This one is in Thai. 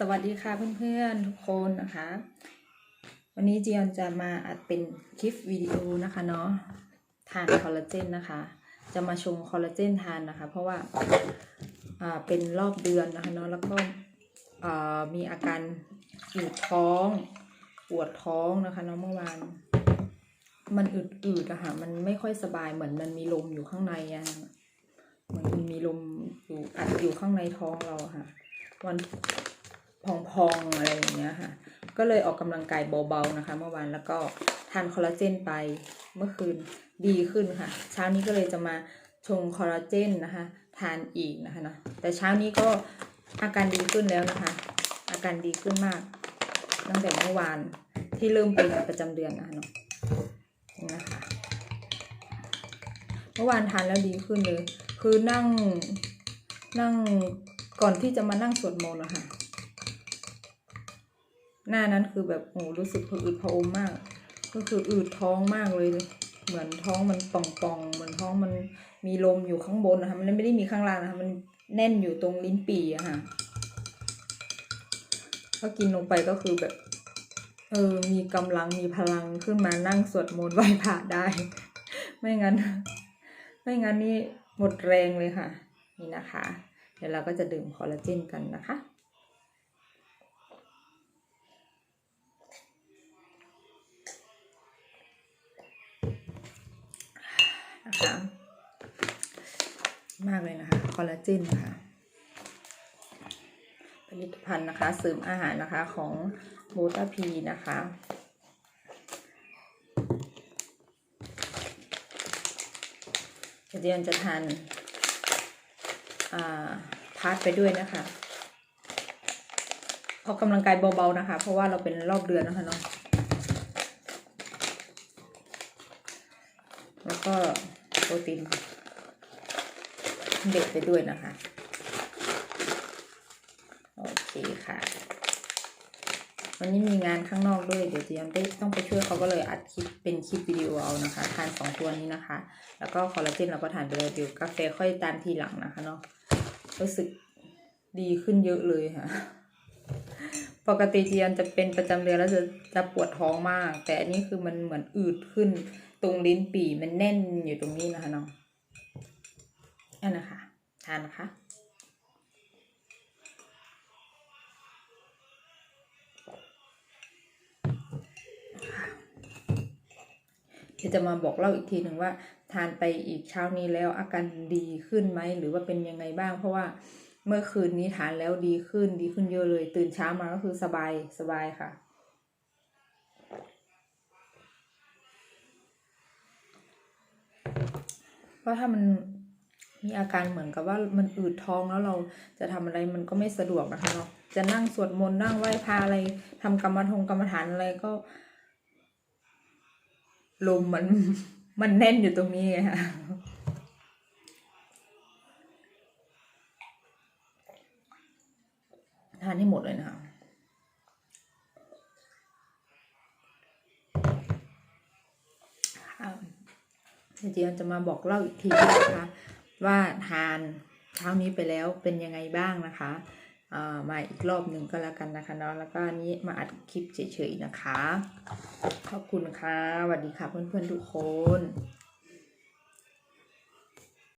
สวัสดีค่ะเพื่อนๆทุกคนนะคะ วันนี้เจียนจะมาอัดเป็นคลิปวิดีโอนะคะเนาะทานคอลลาเจนนะคะ จะมาชงคอลลาเจนทานนะคะ เพราะว่าอ่าเป็นรอบเดือนนะคะเนาะแล้วก็อ่ามีอาการอืดท้องปวดท้องนะคะเนาะเมื่อวานมันอืดๆอะค่ะมันไม่ค่อยสบายเหมือนมันมีลมอยู่ข้างในอะเหมือนมันมีลมอยู่อัดอยู่ข้างในท้องเราค่ะ วัน พองๆอะไรอย่างเงี้ยค่ะ ก็เลยออกกำลังกายเบาๆนะคะ เมื่อวานแล้วก็ทานคอลลาเจนไปเมื่อคืนดีขึ้นค่ะ เช้านี้ก็เลยจะมาชงคอลลาเจนนะคะ ทานอีกนะคะเนาะแต่เช้านี้ก็อาการดีขึ้นแล้วนะคะ อาการดีขึ้นมาก ตั้งแต่เมื่อวานที่เริ่มเป็นประจำเดือนนะคะเนาะนี่นะคะเมื่อวานทานแล้วดีขึ้นเลย คือนั่งนั่งก่อนที่จะมานั่งสวดมนต์นะคะ หน้านั้นคือแบบโอ้รู้สึกผะอืดผะอมมาก ก็คืออืดท้องมากเลย เหมือนท้องมันป่องๆเหมือนท้องมันมีลมอยู่ข้างบนนะคะมันไม่ได้มีข้างล่างนะคะมันแน่นอยู่ตรงลิ้นปี่อะค่ะพอกินลงไปก็คือแบบ เออ มีกำลังมีพลังขึ้นมานั่งสวดมนต์ไหว้พระได้ ไม่งั้น ไม่งั้นนี่หมดแรงเลยค่ะ นี่นะคะ เดี๋ยวเราก็จะดื่มคอลลาเจนกันนะคะ นะคะ มากเลยนะคะ คอลลาเจนนะคะผลิตภัณฑ์นะคะเสริมอาหารนะคะของโบตาพีนะคะเดี๋ยวจะทานพาร์ทไปด้วยนะคะออกกำลังกายเบาๆนะคะ เพราะว่าเราเป็นรอบเดือนนะคะเนาะแล้วก็ โปรตีนเด็กไปด้วยนะคะ โอเคค่ะ วันนี้มีงานข้างนอกด้วย เดี๋ยวเจียมได้ต้องไปช่วยเขาก็เลยอัดคลิปเป็นคลิปวิดีโอเอานะคะ ทานสองตัวนี้นะคะ แล้วก็คอลลาเจนเราก็ทานไปเลยเดี๋ยวกาแฟค่อยตามทีหลังนะคะเนาะ รู้สึกดีขึ้นเยอะเลยค่ะปกติเจียนจะเป็นประจำเดือนแล้วจะจะปวดท้องมาก แต่อันนี้คือมันเหมือนอืดขึ้น ตรงลิ้นปี่มันแน่นอยู่ตรงนี้นะคะเนาะนั่นนะคะทานนะคะเดี๋ยวจะมาบอกเล่าอีกทีหนึ่งว่า ทานไปอีกเช้านี้แล้วอาการดีขึ้นไหมหรือว่าเป็นยังไงบ้าง เพราะว่าเมื่อคืนนี้ทานแล้วดีขึ้นดีขึ้นเยอะเลย ตื่นเช้ามาก็คือสบายสบายค่ะ เพราะถ้ามันมีอาการเหมือนกับว่ามันอืดท้องแล้วเราจะทำอะไรมันก็ไม่สะดวกนะคะเนาะจะนั่งสวดมนต์นั่งไหว้พระอะไรทำกรรมทงกรรมฐานอะไรก็ ลมมันมันแน่นอยู่ตรงนี้ไงค่ะทานให้หมดเลยนะคะอ่า เดี๋ยวเจียนจะมาบอกเล่าอีกทีนะคะ ว่าทานเช้านี้ไปแล้วเป็นยังไงบ้างนะคะามาอีกรอบหนึ่งก็แล้วกันนะคะเนาะแล้วก็นนี้มาอัดคลิปเฉยๆนะคะ ขอบคุณค่ะสวัสดีค่ะเพื่อนๆทุกคน